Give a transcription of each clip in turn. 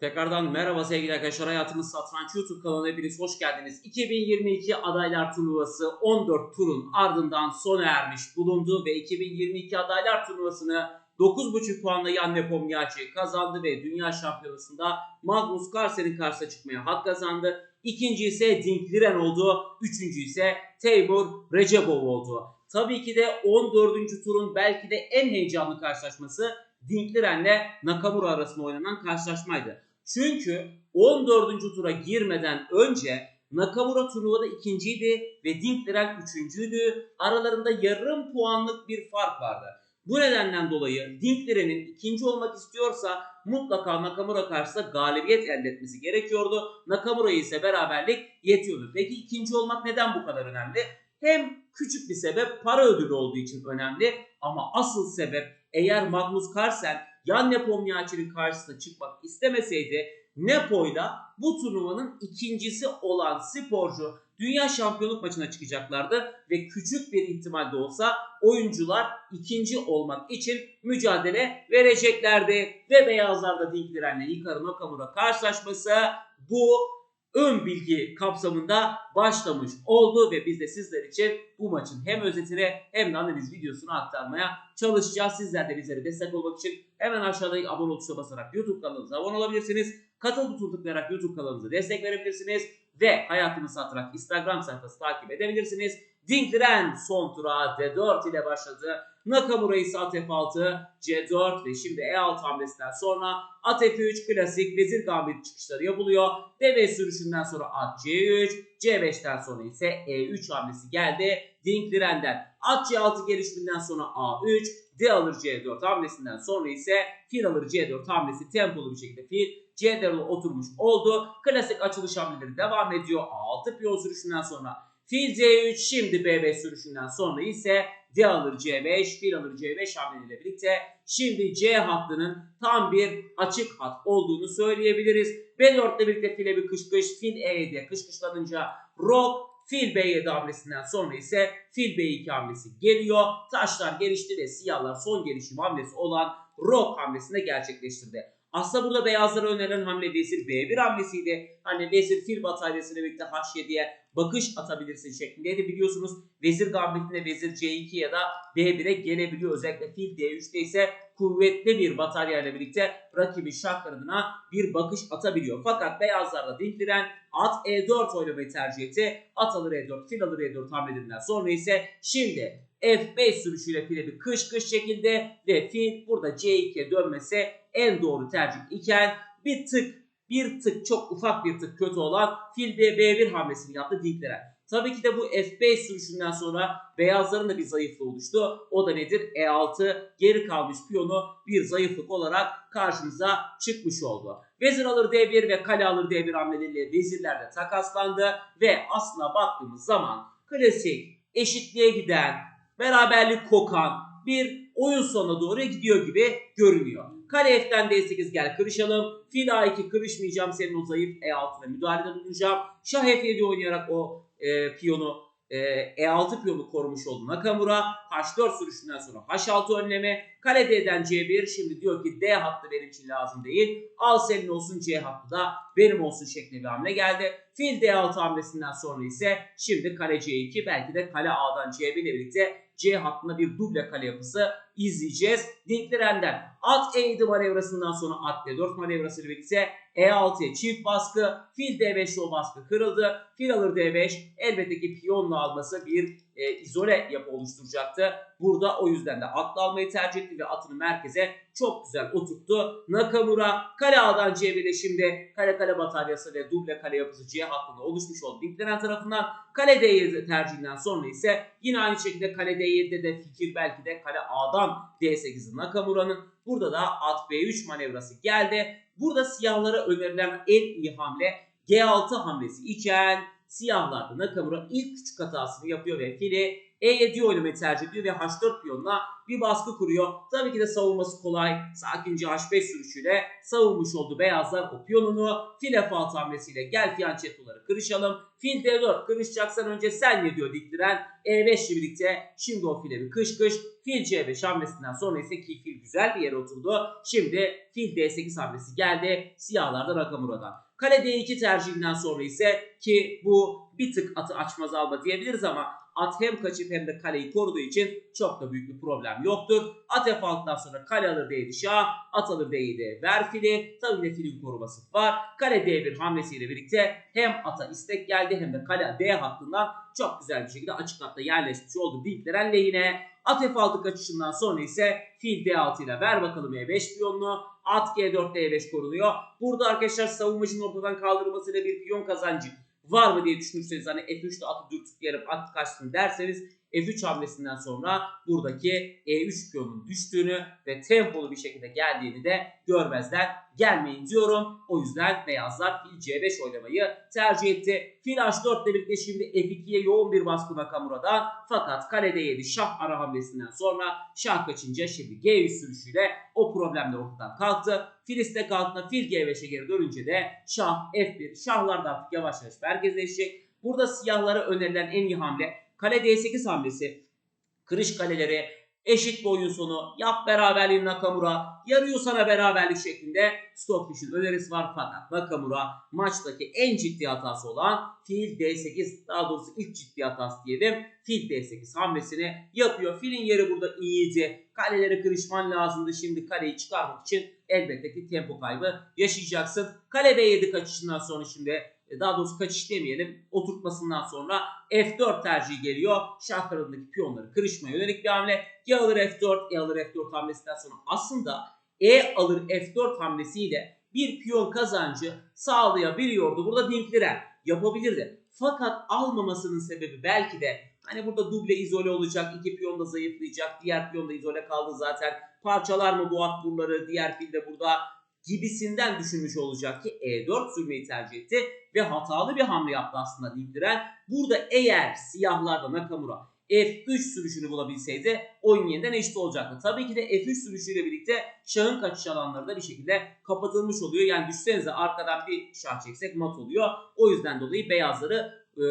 Tekrardan merhaba sevgili arkadaşlar. Hayatımız Satranç YouTube kanalına hepiniz hoş geldiniz. 2022 adaylar turnuvası 14 turun ardından sona ermiş bulundu ve 2022 adaylar turnuvasını 9.5 puanla Jan Nepomniachtchi kazandı ve dünya şampiyonasında Magnus Carlsen'in karşısına çıkmaya hak kazandı. İkinci ise Dink Liren oldu. Üçüncü ise Teymur Recepov oldu. Tabii ki de 14. turun belki de en heyecanlı karşılaşması Dink Liren'le Nakamura arasında oynanan karşılaşmaydı. Çünkü 14. tura girmeden önce Nakamura turnuvada ikinciydi ve Dink Liren üçüncüydü. Aralarında yarım puanlık bir fark vardı. Bu nedenden dolayı Dink Liren'in ikinci olmak istiyorsa mutlaka Nakamura karşısında galibiyet elde etmesi gerekiyordu. Nakamura'ya ise beraberlik yetiyordu. Peki ikinci olmak neden bu kadar önemli? Hem küçük bir sebep para ödülü olduğu için önemli ama asıl sebep eğer Magnus Carlsen Jan Nepomniachtchi'nin karşısına çıkmak istemeseydi Nepo'yla bu turnuvanın ikincisi olan sporcu dünya şampiyonluk maçına çıkacaklardı ve küçük bir ihtimalde olsa oyuncular ikinci olmak için mücadele vereceklerdi. Ve beyazlarda Dink Liren'le Hikaru Nakamura karşılaşması bu ön bilgi kapsamında başlamış oldu ve biz de sizler için bu maçın hem özetini hem de analiz videosunu aktarmaya çalışacağız. Sizler de bizlere destek olmak için hemen aşağıdaki abone tuşuna basarak YouTube kanalımıza abone olabilirsiniz. Katıl butonu tıklayarak YouTube kanalımıza destek verebilirsiniz. Ve Hayatımı Satarak Instagram sayfası takip edebilirsiniz. Dinkliren son tura D4 ile başladı. Nakamura ise at F6, C4 ve şimdi E6 hamlesinden sonra at F3 klasik vezir gambit çıkışları yapılıyor. Deve sürüşünden sonra at C3, C5'ten sonra ise E3 hamlesi geldi. Dinkliren'den at C6 gelişiminden sonra A3, D alır C4 hamlesinden sonra ise fil alır C4 hamlesi tempolu bir şekilde fil C4'e oturmuş oldu. Klasik açılış hamleleri devam ediyor. A6 piyon sürüşünden sonra fil C3 şimdi B5 sürüşünden sonra ise D alır C5, fil alır C5 hamleleriyle birlikte şimdi C hattının tam bir açık hat olduğunu söyleyebiliriz. B4 ile birlikte file bir kış kış, fil E7'ye kış kışlanınca rok, fil B7 hamlesinden sonra ise fil B2 hamlesi geliyor. Taşlar gelişti ve siyahlar son gelişim hamlesi olan rok hamlesini gerçekleştirdi. Aslında burada beyazlara önerilen hamle vezir B1 hamlesiydi. Hani vezir fil bataryasıyla birlikte H7'ye bakış atabilirsin şeklindeydi. Biliyorsunuz vezir gambitinde vezir C2 ya da B1'e gelebiliyor. Özellikle fil D3'te ise kuvvetli bir batarya ile birlikte rakibi şah bir bakış atabiliyor. Fakat beyazlarda dinkliren at E4 oynamayı tercih etti. At alır E4, fil alır E4 hamlelerinden sonra ise şimdi F5 sürüşüyle file bir kış kış şekilde ve fil burada C2'ye dönmesi en doğru tercih iken bir tık bir tık çok ufak bir tık kötü olan fil B1 hamlesini yaptı Dinkliren. Tabii ki de bu F5 sürüşünden sonra beyazların da bir zayıflığı oluştu. O da nedir? E6 geri kalmış piyonu bir zayıflık olarak karşımıza çıkmış oldu. Vezir alır D1 ve kale alır D1 hamleleriyle vezirler de takaslandı ve aslına baktığımız zaman klasik eşitliğe giden beraberlik kokan bir oyun sonuna doğru gidiyor gibi görünüyor. Kale F'den D8 gel kırışalım. Fil A2 kırışmayacağım senin o zayıf E6'na müdahalede bulunacağım. Şah F7 oynayarak o e, piyonu e, E6 piyonu korumuş oldu Nakamura. H4 sürüşünden sonra H6 önleme. Kale D'den C1 şimdi diyor ki D hattı benim için lazım değil. Al senin olsun C hattı da benim olsun şeklinde bir hamle geldi. Fil D6 hamlesinden sonra ise şimdi kale C2 belki de kale A'dan C1 ile birlikte C hattında bir duble kale yapısı izleyeceğiz. Dinkliren'den at E7 manevrasından sonra at D4 manevrası birlikte E6'ya çift baskı, fil D5 o baskı kırıldı. Fil alır D5 elbette ki piyonla alması bir e, izole yapı oluşturacaktı. Burada o yüzden de atla almayı tercih etti ve atını merkeze çok güzel oturttu. Nakamura kale A'dan C1'e şimdi kale kale bataryası ve duble kale yapısı C hattında oluşmuş oldu. Dinklenen tarafından kale D7 tercihinden sonra ise yine aynı şekilde kale D7'de de fikir belki de kale A'dan D8'in Nakamura'nın. Burada da at B3 manevrası geldi. Burada siyahlara önerilen en iyi hamle G6 hamlesi iken siyahlarda Nakamura ilk küçük hatasını yapıyor ve fili E7'yi oynamayı tercih ediyor ve H4 piyonuna bir baskı kuruyor. Tabii ki de savunması kolay. Sakince H5 sürüşüyle savunmuş oldu beyazlar o piyonunu. Fil F6 hamlesiyle gel fiyanchettoları kırışalım. Fil D4 kırışacaksan önce sen ne diyor diktiren E5 ile birlikte şimdi o file bir kış kış. Fil C5 hamlesinden sonra ise ki fil güzel bir yere oturdu. Şimdi fil D8 hamlesi geldi siyahlardan Nakamura'dan. Kale D2 tercihinden sonra ise ki bu bir tık atı açmaz alma diyebiliriz ama at hem kaçıp hem de kaleyi koruduğu için çok da büyük bir problem yoktur. At F6'dan sonra kale alır D7 şah, at alır D7 ver fili. Tabii de filin koruması var. Kale D1 hamlesiyle birlikte hem ata istek geldi hem de kale D hattından çok güzel bir şekilde açık hatta yerleşmiş oldu Dilkleren lehine. At F6 kaçışından sonra ise fil D6 ile ver bakalım E5 piyonunu. At G4 D5 korunuyor. Burada arkadaşlar savunmacının ortadan kaldırılmasıyla bir piyon kazancı var mı diye düşünürseniz hani F3'te atı dürtüklerim at kaçsın derseniz F3 hamlesinden sonra buradaki E3 piyonun düştüğünü ve tempolu bir şekilde geldiğini de görmezden gelmeyin diyorum. O yüzden beyazlar fil C5 oynamayı tercih etti. Fil H4 ile birlikte şimdi F2'ye yoğun bir baskı Nakamura'dan. Fakat kale D7 şah ara hamlesinden sonra şah kaçınca şimdi G3 sürüşüyle o problemler ortadan kalktı. Fil istek altına fil G5'e geri dönünce de şah F1 şahlarda artık yavaş yavaş merkezleşecek. Burada siyahlara önerilen en iyi hamle kale D8 hamlesi. Kırış kaleleri eşit bir oyun sonu yap beraberliğin Nakamura yarıyor sana beraberlik şeklinde Stockfish'in önerisi var fakat Nakamura maçtaki en ciddi hatası olan fil D8 daha doğrusu ilk ciddi hatası diyelim fil D8 hamlesini yapıyor. Filin yeri burada iyiydi. Kaleleri kırışman lazımdı. Şimdi kaleyi çıkarmak için elbette ki tempo kaybı yaşayacaksın. Kale B7 kaçışından sonra şimdi daha doğrusu kaçış demeyelim oturtmasından sonra F4 tercihi geliyor. Şah kanadındaki piyonları kırışmaya yönelik bir hamle. E alır F4, E alır F4 hamlesinden sonra aslında E alır F4 hamlesiyle bir piyon kazancı sağlayabiliyordu. Burada Dinkliren yapabilirdi. Fakat almamasının sebebi belki de hani burada duble izole olacak, iki piyon da zayıflayacak, diğer piyon da izole kaldı zaten. Parçalar mı bu at buraları, diğer fil de burada gibisinden düşünmüş olacak ki E4 sürmeyi tercih etti ve hatalı bir hamle yaptı aslında Dildiren. Burada eğer siyahlarda Nakamura F3 sürüşünü bulabilseydi oyun yeniden eşit olacaktı. Tabii ki de F3 sürüşüyle birlikte şahın kaçış alanları da bir şekilde kapatılmış oluyor. Yani düşsenize arkadan bir şah çeksek mat oluyor. O yüzden dolayı beyazları e,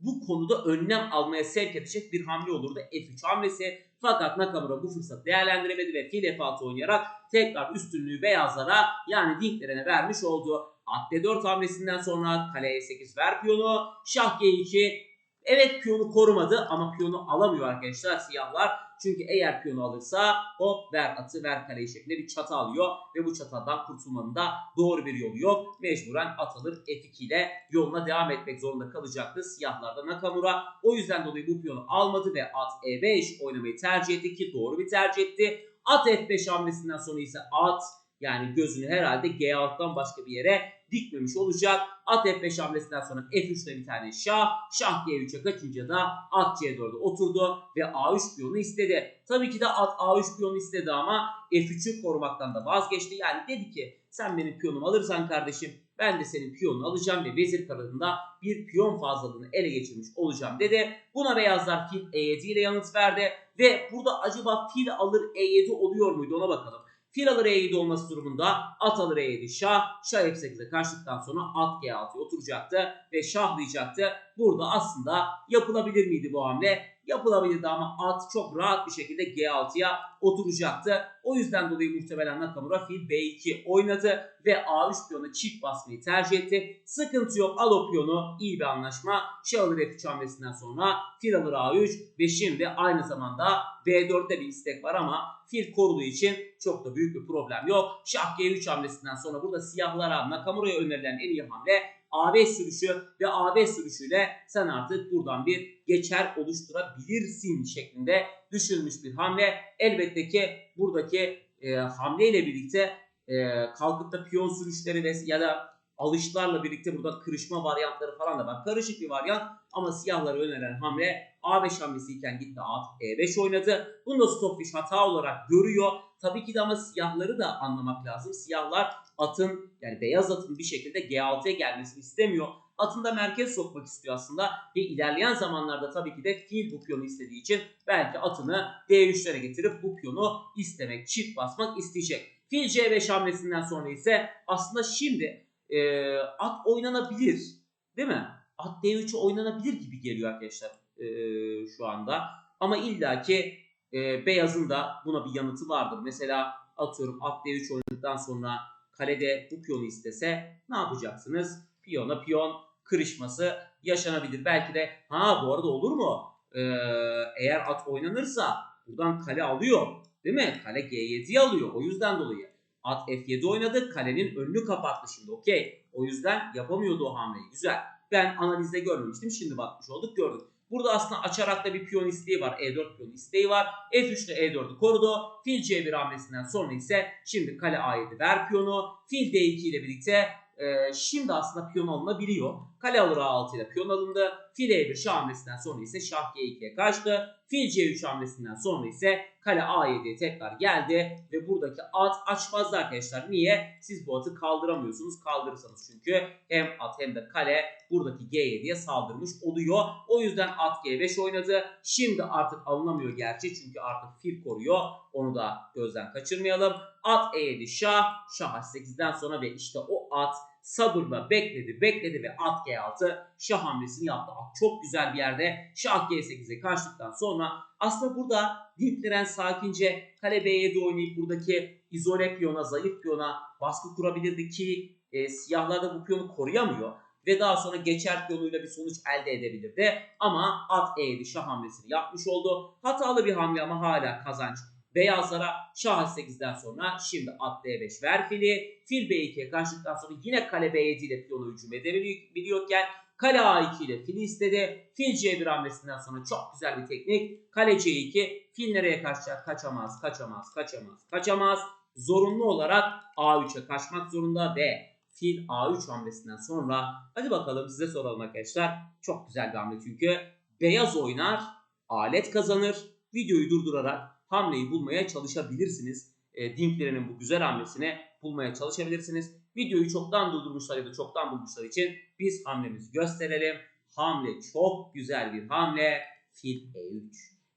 bu konuda önlem almaya sevk edecek bir hamle olurdu F3 hamlesi. Fakat Nakamura bu fırsatı değerlendiremedi ve fil F6 oynayarak tekrar üstünlüğü beyazlara yani Dinklerine vermiş oldu. At D4 hamlesinden sonra kale E8 ver piyonu. Şah G2 evet piyonu korumadı ama piyonu alamıyor arkadaşlar siyahlar. Çünkü eğer piyonu alırsa hop ver atı ver kaleyi şeklinde bir çatı alıyor. Ve bu çatadan kurtulmanın da doğru bir yolu yok. Mecburen at alır F2 ile yoluna devam etmek zorunda kalacaktı siyahlarda Nakamura. O yüzden dolayı bu piyonu almadı ve at E5 oynamayı tercih etti ki doğru bir tercih etti. At F5 hamlesinden sonra ise at yani gözünü herhalde G6'dan başka bir yere dikmemiş olacak. At F5 hamlesinden sonra F3'te bir tane şah. Şah G3'e kaçınca da at C4'e oturdu ve A3 piyonu istedi. Tabii ki de at A3 piyonu istedi ama F3'ü korumaktan da vazgeçti. Yani dedi ki sen benim piyonumu alırsan kardeşim ben de senin piyonunu alacağım ve vezir kanadında bir piyon fazlalığını ele geçirmiş olacağım dedi. Buna beyazlar fil E7 ile yanıt verdi ve burada acaba fil alır E7 oluyor muydu ona bakalım. Fil alır E7 olması durumunda at alır E7 şah. Şah F8'e kaçtıktan sonra at G6'ya oturacaktı ve şahlayacaktı. Burada aslında yapılabilir miydi bu hamle? Yapılabilirdi ama at çok rahat bir şekilde G6'ya oturacaktı. O yüzden dolayı muhtemelen Nakamura fil B2 oynadı ve A3 piyonu çift basmayı tercih etti. Sıkıntı yok al o piyonu iyi bir anlaşma. Şah alır F3 hamlesinden sonra fil alır A3 ve şimdi aynı zamanda B4'te bir istek var ama fil koruduğu için çok da büyük bir problem yok. Şah G3 hamlesinden sonra burada siyahlara Nakamura'ya önerilen en iyi hamle A5 sürüşü ve A5 sürüşüyle sen artık buradan bir geçer oluşturabilirsin şeklinde düşünülmüş bir hamle. Elbette ki buradaki e, hamleyle birlikte e, kalkıp da piyon sürüşleri ve ya da alışlarla birlikte burada kırışma varyantları falan da var. Karışık bir varyant ama siyahlara öneren hamle A5 hamlesiyken gitti at E5 oynadı. Bunu da Stockfish hata olarak görüyor. Tabii ki de ama siyahları da anlamak lazım. Siyahlar atın yani beyaz atın bir şekilde G6'ya gelmesini istemiyor. Atın da merkez sokmak istiyor aslında ve ilerleyen zamanlarda tabii ki de fil bu piyonu istediği için belki atını D3'lere getirip bu piyonu istemek, çift basmak isteyecek. Fil C5 hamlesinden sonra ise aslında şimdi e, at oynanabilir değil mi? At D3'e oynanabilir gibi geliyor arkadaşlar e, şu anda. Ama illaki e, beyazın da buna bir yanıtı vardır. Mesela atıyorum at D3 oynadıktan sonra kalede bu piyonu istese ne yapacaksınız? Piyona piyon kırışması yaşanabilir. Belki de ha bu arada olur mu? Ee, eğer at oynanırsa buradan kale alıyor. Değil mi? Kale G7'yi alıyor. O yüzden dolayı. At F7 oynadı. Kalenin önünü kapattı şimdi. Okey. O yüzden yapamıyordu o hamleyi. Güzel. Ben analizde görmemiştim. Şimdi bakmış olduk gördük. Burada aslında açarak da bir piyon isteği var. E4 piyon isteği var. F3 ile E4'ü korudu. Fil C1 hamlesinden sonra ise şimdi kale A7 ver piyonu. Fil D2 ile birlikte e, şimdi aslında piyon alınabiliyor. Kale alır A6 ile piyon alındı. Fil E1 şah hamlesinden sonra ise şah G2'ye kaçtı. Fil C3 hamlesinden sonra ise kale A7'ye tekrar geldi. Ve buradaki at açmazdı arkadaşlar. Niye? Siz bu atı kaldıramıyorsunuz. Kaldırırsanız çünkü hem at hem de kale buradaki G7'ye saldırmış oluyor. O yüzden at G5 oynadı. Şimdi artık alınamıyor gerçi çünkü artık fil koruyor. Onu da gözden kaçırmayalım. At E7 şah. Şah H8'den sonra ve işte o at sabırla bekledi bekledi ve at G6 şah hamlesini yaptı. At çok güzel bir yerde şah G8'e kaçtıktan sonra aslında burada Dilkliren sakince kale B7 oynayıp buradaki izole piyona, zayıf piyona baskı kurabilirdi ki e, siyahlar da bu piyonu koruyamıyor ve daha sonra geçer piyonuyla bir sonuç elde edebilirdi. Ama at E7 şah hamlesini yapmış oldu. Hatalı bir hamle ama hala kazanç beyazlara şah 8'den sonra şimdi at D5 ver fili. Fil B2'ye kaçtıktan sonra yine kale B7 ile piyonu hücum edebiliyorken kale A2 ile fili istedi. Fil C1 hamlesinden sonra çok güzel bir teknik. Kale C2 fil nereye kaçacak? Kaçamaz, kaçamaz, kaçamaz, kaçamaz. Zorunlu olarak A3'e kaçmak zorunda ve fil A3 hamlesinden sonra hadi bakalım size soralım arkadaşlar. Çok güzel bir hamle çünkü. Beyaz oynar, alet kazanır. Videoyu durdurarak hamleyi bulmaya çalışabilirsiniz. E, Dinklerinin bu güzel hamlesini bulmaya çalışabilirsiniz. Videoyu çoktan durdurmuşlar ya da çoktan bulmuşlar için biz hamlemizi gösterelim. Hamle çok güzel bir hamle. Fil E3.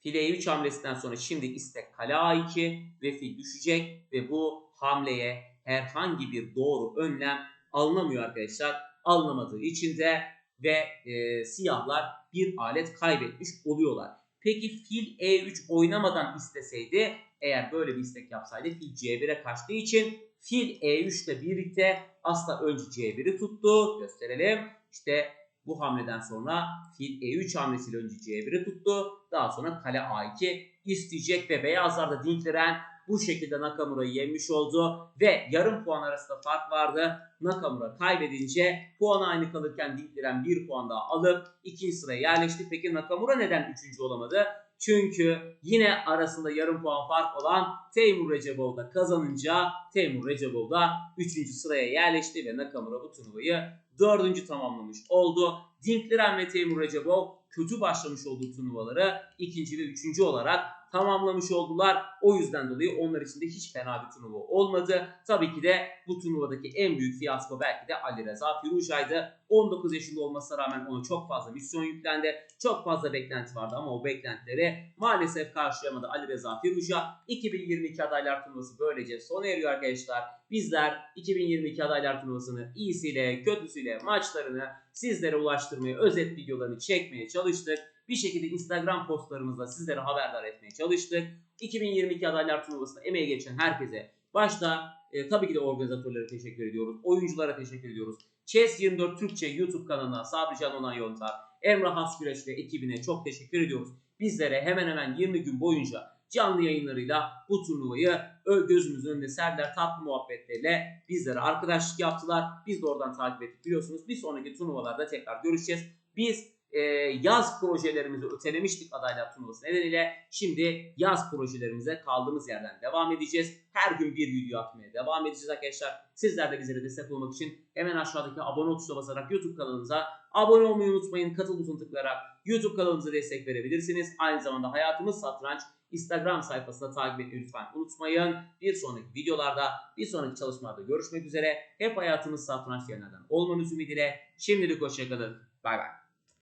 Fil E3 hamlesinden sonra şimdi istek kale A2 ve fil düşecek ve bu hamleye herhangi bir doğru önlem alınamıyor arkadaşlar. Alınamadığı için de ve e, siyahlar bir alet kaybetmiş oluyorlar. Peki fil E3 oynamadan isteseydi eğer böyle bir istek yapsaydı fil C1'e kaçtığı için fil E3 ile birlikte aslında önce C1'i tuttu. Gösterelim. İşte bu hamleden sonra fil E3 hamlesiyle önce C1'i tuttu. Daha sonra kale A2 isteyecek ve beyazlar da Dinkleren bu şekilde Nakamura'yı yenmiş oldu ve yarım puan arasında fark vardı. Nakamura kaybedince puan aynı kalırken Dinkleren bir puan daha alıp ikinci sıraya yerleşti. Peki Nakamura neden üçüncü olamadı? Çünkü yine arasında yarım puan fark olan Teymur Recebov da kazanınca Teymur Recebov da 3. sıraya yerleşti ve Nakamura bu turnuvayı 4. tamamlamış oldu. Dinkleren ve Teymur Recebov kötü başlamış olduğu turnuvaları ikinci ve üçüncü olarak tamamlamış oldular. O yüzden dolayı onlar için de hiç fena bir turnuva olmadı. Tabii ki de bu turnuvadaki en büyük fiyasko belki de Ali Reza Firuşay'dı. 19 yaşında olmasına rağmen ona çok fazla misyon yüklendi. Çok fazla beklenti vardı ama o beklentileri maalesef karşılayamadı Ali Reza Firuşa. 2022 adaylar turnuvası böylece sona eriyor arkadaşlar. Bizler 2022 adaylar turnuvasını iyisiyle kötüsüyle maçlarını sizlere ulaştırmaya, özet videolarını çekmeye çalıştık. Bir şekilde Instagram postlarımızla sizlere haberdar etmeye çalıştık. 2022 adaylar turnuvasında emeği geçen herkese başta e, tabii ki de organizatörlere teşekkür ediyoruz. Oyunculara teşekkür ediyoruz. Chess 24 Türkçe YouTube kanalına Sabrican Onay Yontar, Emrah Hasgüreç ve ekibine çok teşekkür ediyoruz. Bizlere hemen hemen 20 gün boyunca canlı yayınlarıyla bu turnuvayı gözümüzün önünde serdiler. Tatlı muhabbetleriyle bizlere arkadaşlık yaptılar. Biz de oradan takip ettik biliyorsunuz. Bir sonraki turnuvalarda tekrar görüşeceğiz. Biz e, yaz projelerimizi ötelemiştik adaylar turnuvası nedeniyle. Şimdi yaz projelerimize kaldığımız yerden devam edeceğiz. Her gün bir video atmaya devam edeceğiz arkadaşlar. Sizler de bizlere destek olmak için hemen aşağıdaki abone tuşuna basarak YouTube kanalımıza abone olmayı unutmayın. Katıl butonuna tıklayarak YouTube kanalımıza destek verebilirsiniz. Aynı zamanda Hayatımız Satranç Instagram sayfasında takip etmeyi lütfen unutmayın. Bir sonraki videolarda, bir sonraki çalışmalarda görüşmek üzere. Hep hayatımız satranç yayınlardan olmanız ümidiyle. Şimdilik hoşçakalın. Bay bay.